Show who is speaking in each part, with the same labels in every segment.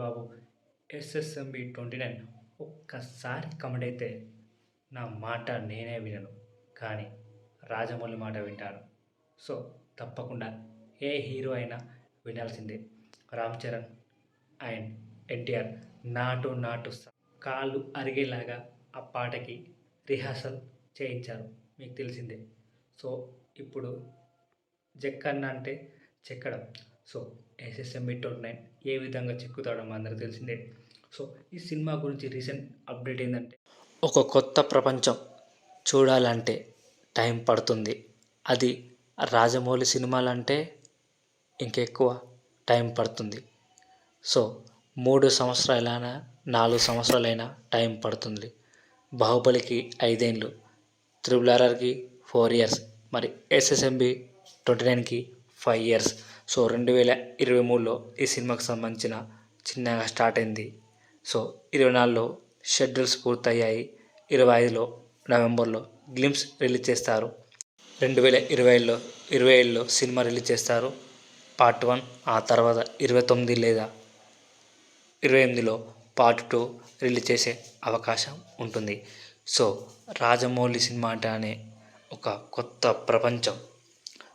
Speaker 1: Babu SSMB twenty nine. ఒక్కసారి comment అయితే నా మాట నేనే వినను కానీ రాజమౌళి మాట వింటాను. సో తప్పకుండా ఏ హీరో అయినా వినాల్సిందే. రామ్ చరణ్ అండ్ ఎన్టీఆర్ నాటు నాటు కాళ్ళు అరిగేలాగా ఆ పాటకి రిహార్సల్ చేయించారు మీకు తెలిసిందే. సో ఇప్పుడు జక్కన్న అంటే చెక్కడం. సో ఎస్ఎస్ఎంబి ట్వంటీ నైన్ ఏ విధంగా చిక్కుతాడో మా అందరికి తెలిసిందే. సో ఈ సినిమా గురించి రీసెంట్ అప్డేట్ ఏంటంటే ఒక కొత్త ప్రపంచం చూడాలంటే టైం పడుతుంది. అది రాజమౌళి సినిమాలంటే ఇంకెక్కువ టైం పడుతుంది. సో మూడు సంవత్సరాలైనా నాలుగు సంవత్సరాలైనా టైం పడుతుంది. బాహుబలికి ఐదేళ్ళు త్రిబుల్ ఆర్ఆర్కి ఫోర్ ఇయర్స్ మరి ఎస్ఎస్ఎంబి ట్వంటీ నైన్కి ఫైవ్ ఇయర్స్. సో రెండు వేల ఇరవై మూడులో ఈ సినిమాకు సంబంధించిన చిన్నగా స్టార్ట్ అయింది. సో ఇరవై నాలుగులో షెడ్యూల్స్ పూర్తయ్యాయి. ఇరవై ఐదులో నవంబర్లో గ్లిమ్స్ రిలీజ్ చేస్తారు. రెండు వేల ఇరవై ఏడులో ఇరవై ఏడులో సినిమా రిలీజ్ చేస్తారు. పార్ట్ వన్ ఆ తర్వాత ఇరవై తొమ్మిది లేదా ఇరవై ఎనిమిదిలో పార్ట్ టూ రిలీజ్ చేసే అవకాశం ఉంటుంది. సో రాజమౌళి సినిమా అంటేనే ఒక కొత్త ప్రపంచం.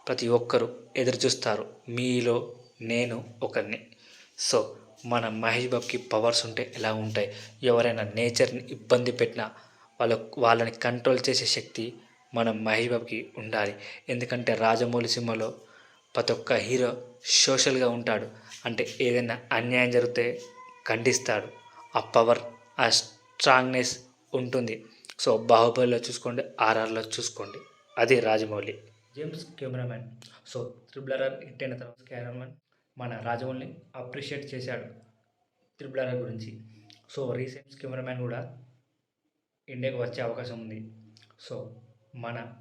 Speaker 1: ప్రతి ఒక్కరూ ఎదురుచూస్తారు మీలో నేను ఒకరిని. సో మన మహేష్ బాబుకి పవర్స్ ఉంటే ఎలా ఉంటాయి? ఎవరైనా నేచర్ని ఇబ్బంది పెట్టినా వాళ్ళ వాళ్ళని కంట్రోల్ చేసే శక్తి మన మహేష్ బాబుకి ఉండాలి. ఎందుకంటే రాజమౌళి సినిమాలో ప్రతి ఒక్క హీరో సోషల్గా ఉంటాడు. అంటే ఏదైనా అన్యాయం జరిగితే ఖండిస్తాడు. ఆ పవర్ ఆ స్ట్రాంగ్నెస్ ఉంటుంది. సో బాహుబలిలో చూసుకోండి ఆర్ఆర్లో చూసుకోండి. అది Rajamouli. James cameraman so triple RR hit అయిన తర్వాత కెమెరామ్యాన్ మన రాజమౌళిని అప్రిషియేట్ చేశాడు త్రిబుల్ ఆర్ఆర్ గురించి. సో రీసెంట్ కెమెరామ్యాన్ కూడా ఇండియాకు వచ్చే అవకాశం ఉంది. సో మన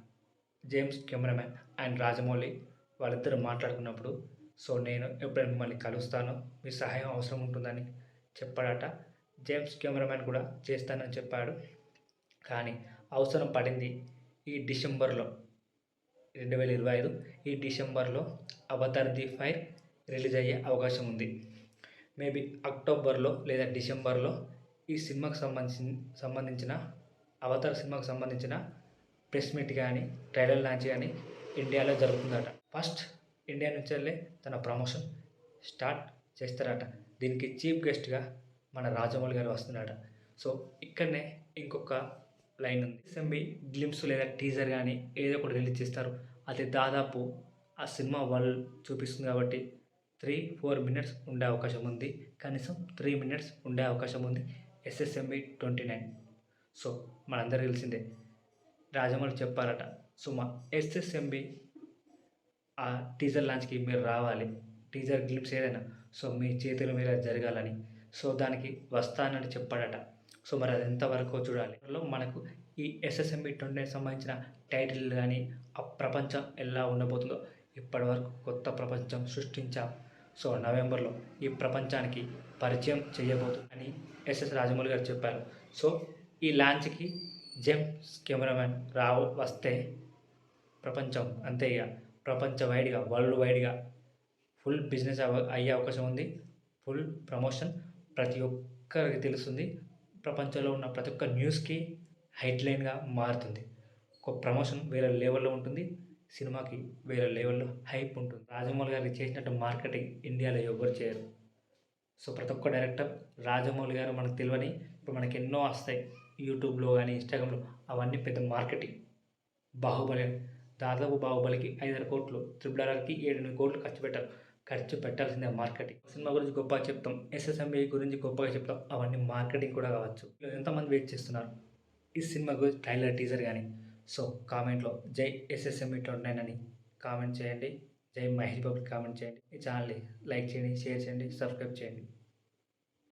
Speaker 1: జేమ్స్ కెమెరామెన్ అండ్ రాజమౌళి వాళ్ళిద్దరు మాట్లాడుకున్నప్పుడు సో నేను ఎప్పుడైనా మిమ్మల్ని కలుస్తాను? మీ సహాయం అవసరం ఉంటుందని చెప్పాడట. జేమ్స్ కెమెరామెన్ కూడా చేస్తానని చెప్పాడు. కానీ అవసరం పడింది ఈ డిసెంబర్లో రెండు వేల ఇరవై ఐదు ఈ డిసెంబర్లో అవతార్ ది ఫైర్ రిలీజ్ అయ్యే అవకాశం ఉంది. మేబీ అక్టోబర్లో లేదా డిసెంబర్లో ఈ సినిమాకు సంబంధించి సంబంధించిన అవతార్ సినిమాకు సంబంధించిన ప్రెస్ మీట్ కానీ ట్రైలర్ లాంచ్ కానీ ఇండియాలో జరుగుతుందట. ఫస్ట్ ఇండియా నుంచి వెళ్ళే తన ప్రమోషన్ స్టార్ట్ చేస్తారట. దీనికి చీఫ్ గెస్ట్గా మన రాజమౌళి గారు వస్తున్నారట. సో ఇక్కడనే ఇంకొక లైన్ ఉంది. ఎస్ఎంబి గ్లిమ్స్ లేదా టీజర్ కానీ ఏదో ఒకటి రిలీజ్ చేస్తారు. అది దాదాపు ఆ సినిమా వాళ్ళు చూపిస్తుంది కాబట్టి త్రీ ఫోర్ మినిట్స్ ఉండే అవకాశం ఉంది. కనీసం త్రీ మినిట్స్ ఉండే అవకాశం ఉంది. SSME twenty nine. సో మనందరికీ తెలిసిందే. రాజమౌళి చెప్పారట సో మా ఎస్ఎస్ఎంబి ఆ టీజర్ లాంచ్కి మీరు రావాలి. టీజర్ గ్లిప్స్ ఏదైనా. సో మీ చేతుల మీద జరగాలని. సో దానికి వస్తానని చెప్పాడట. సో మరి అది ఎంతవరకు చూడాలి? మనకు ఈ ఎస్ఎస్ఎంబి ట్వంటీ సంబంధించిన టైటిల్ కానీ ఆ ప్రపంచం ఎలా ఉండబోతుందో ఇప్పటివరకు కొత్త ప్రపంచం సృష్టించాం. సో నవంబర్లో ఈ ప్రపంచానికి పరిచయం చేయబోతుంది అని ఎస్ఎస్ రాజమౌళి గారు చెప్పారు. సో ఈ లాంచ్కి జేమ్స్ కెమెరామెన్ రావు వస్తే ప్రపంచం అంతే ఇక ప్రపంచ వైడ్గా వరల్డ్ వైడ్గా ఫుల్ బిజినెస్ అవ అయ్యే అవకాశం ఉంది. ఫుల్ ప్రమోషన్ ప్రతి ఒక్కరికి తెలుస్తుంది. ప్రపంచంలో ఉన్న ప్రతి ఒక్క న్యూస్కి హెడ్లైన్గా మారుతుంది. ఒక ప్రమోషన్ వేరే లెవెల్లో ఉంటుంది. సినిమాకి వేరే లెవెల్లో హైప్ ఉంటుంది. రాజమౌళి గారికి చేసినట్టు మార్కెటింగ్ ఇండియాలో ఎవరు చేయరు. సో ప్రతి ఒక్క డైరెక్టర్ రాజమౌళి గారు మనకు తెలియని ఇప్పుడు మనకి ఎన్నో వస్తాయి. యూట్యూబ్లో కానీ ఇన్స్టాగ్రామ్లో అవన్నీ పెద్ద మార్కెటింగ్. బాహుబలి దాదాపు బాహుబలికి ఐదారు కోట్లు త్రిబుల్ ఆర్ఆర్కి ఏడెనిమిది కోట్లు ఖర్చు పెట్టారు. ఖర్చు పెట్టాల్సిందే మార్కెటింగ్. సినిమా గురించి గొప్పగా చెప్తాం. ఎస్ఎస్ఎంబి గురించి గొప్పగా చెప్తాం. అవన్నీ మార్కెటింగ్ కూడా కావచ్చు. ఎంతమంది వెయిట్ చేస్తున్నారు? ఈ సినిమాకు ట్రైలర్ టీజర్ కానీ సో కామెంట్లో జై ఎస్ఎస్ఎంఈ ట్వంటీ నైన్ అని కామెంట్ చేయండి. జై మహేష్ బాబు కామెంట్ చేయండి. ఈ ఛానల్ని లైక్ చేయండి షేర్ చేయండి సబ్స్క్రైబ్ చేయండి.